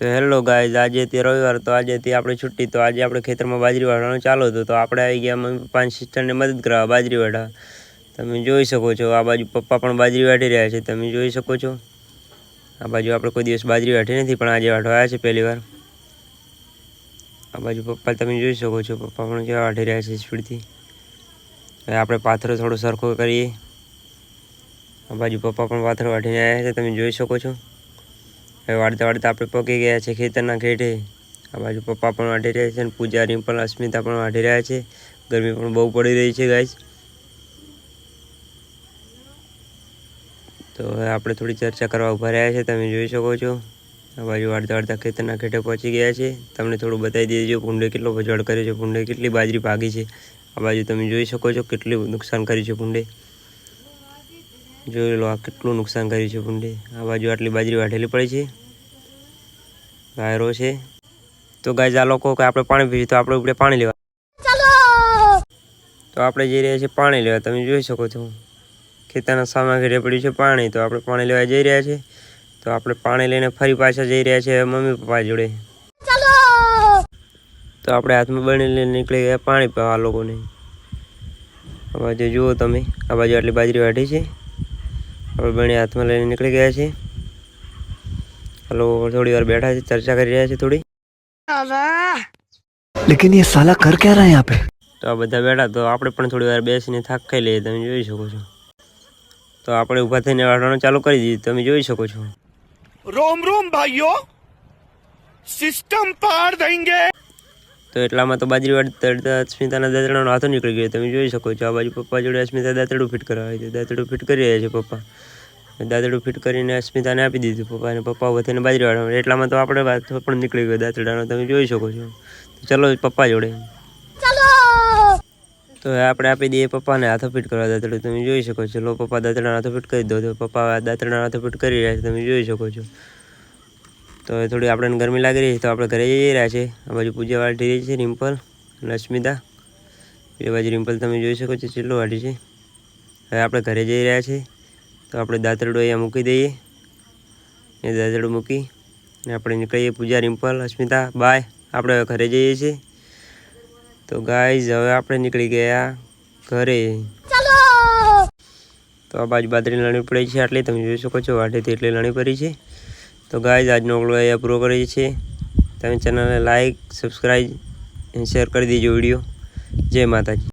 તો hello guys, આજે તે રવિવાર, તો આજે તે આપણે છુટ્ટી, તો આજે આપણે ખેતરમાં બાજરી વાળવાનું ચાલુ હતું, તો આપણે આવી ગયા પપ્પાની સિસ્ટરને મદદ કરવા બાજરી વાળા તમે જોઈ શકો છો, આ બાજુ પપ્પા પણ બાજરી વાટી રહ્યા છે, તમે જોઈ શકો છો. આ બાજુ આપણે કોઈ દિવસ બાજરી વાટી નથી, પણ આજે વાટવા આવ્યા છે પહેલી વાર. આ બાજુ પપ્પા, તમે જોઈ શકો છો, પપ્પા પણ કેવા વાટી રહ્યા છે સ્પીડથી. હવે આપણે પાથરો થોડો સરખો કરીએ. આ બાજુ પપ્પા પણ પાથરો વાટીને આવ્યા છે, તમે જોઈ શકો છો. વાળતા વાળતા આપણે પકી ગયા છે, ખેતરના ખેઠે આ બાજુ પપ્પા પણ વાઢી રહ્યા છે અને પૂજા રિમ્પલ અસ્મિતા પણ વાઢી રહ્યા છે. ગરમી પણ બહુ પડી રહી છે ગાઈસ તો હવે આપણે થોડી ચર્ચા કરવા ઊભા રહ્યા છે, તમે જોઈ શકો છો. આ બાજુ વાળતા વાળતા ખેતરના ખેઠે પહોંચી ગયા છે. તમને થોડું બતાવી દેજો, ભૂંડે કેટલો ભજવાડ કર્યો છે, ભૂંડે કેટલી બાજરી ભાગી છે. આ બાજુ તમે જોઈ શકો છો કેટલું નુકસાન કર્યું છે ભૂંડે. જોઈ લો આ કેટલું નુકસાન કર્યું છે ભૂંડે. આ બાજુ આટલી બાજરી વાઢેલી પડી છે. ગાયરો છે. તો ગાય આ લોકો કે આપણે પાણી પીશું તો આપણે ઉપડે પાણી લેવા. તો આપણે જઈ રહ્યા છીએ પાણી લેવા. તમે જોઈ શકો છો. ખેતરના સામગ્રી પડ્યું છે પાણી. તો આપણે પાણી લેવા જઈ રહ્યા છીએ. તો આપણે પાણી લઈને ફરી પાછા જઈ રહ્યા છીએ મમ્મી પપ્પા જોડે. તો આપણે હાથમાં બની લઈને નીકળી ગયા પાણી પીવા આ લોકોને. આ બાજુ જુઓ તમે. આ બાજુ આટલી બાજરી વાઢી છે. આપણે બની હાથમાં લઈને નીકળી ગયા છીએ. હલો થોડી વાર બેઠા છે ચર્ચા કરી રહ્યા છે થોડી. લેકિન યે સાલા કર ક્યા રહા યહાં પે? તો આ બધા બેઠા તો આપણે પણ થોડી વાર બેસીને થાક ખાઈ લઈએ તમે જોઈ શકો છો. તો આપણે ઊભા થઈને વાળવાનું ચાલુ કરી દીધું તમે જોઈ શકો છો. રોમ રોમ ભાઈઓ સિસ્ટમ પાર દેંગે તો એટલામાં તો બાજરી વાળતા અસ્મિતાના દાંતડાનો હાથો નીકળી ગયો તમે જોઈ શકો છો. આ બાજુ પપ્પા જોડે અસ્મિતા દાંતડું ફિટ કરાવે છે દાંતડું ફિટ કરી રહ્યા છે પપ્પા. દાંતડું ફિટ કરીને અસ્મિતાને આપી દીધું પપ્પાને. પપ્પા વથીને બાજરી વાળવા એટલામાં તો આપણે વાત પણ નીકળી ગયો દાંતડાનો તમે જોઈ શકો છો. ચલો પપ્પા જોડે. તો હવે આપણે આપી દઈએ પપ્પાને હાથો ફિટ કરવા દાંતડું તમે જોઈ શકો છો. લો પપ્પા દાંતડાના હાથો ફિટ કરી દો. તો પપ્પા દાંતડાના હાથો ફિટ કરી રહ્યા છે. તમે જોઈ શકો છો. તો હવે થોડી આપણને ગરમી લાગી રહી છે. તો આપણે ઘરે જઈ રહ્યા છે. આ બાજુ પૂજા વાટી રહી છે રિમ્પલ અને અસ્મિતા. એ બાજુ રિમ્પલ તમે જોઈ શકો છો. ચેટલું વાટી છે. હવે આપણે ઘરે જઈ રહ્યા છે. તો આપણે દાંતરડું અહીંયા મૂકી દઈએ. એ દાંતરડું મૂકી અને આપણે નીકળીએ પૂજા રિમ્પલ અસ્મિતા બાય. આપણે હવે ઘરે જઈએ છીએ. તો ગાઈઝ હવે આપણે નીકળી ગયા ઘરે. તો આ બાજુ બાદરી લણી પડી છે. આટલી તમે જોઈ શકો છો. વાટેથી એટલી લણી પડી છે. તો ગાઈઝ આજનો ઓગળો અહીંયા પૂરો કરીએ છીએ. તમે ચેનલને લાઈક સબસ્ક્રાઈબ શેર કરી દેજો વીડિયો. જય માતાજી.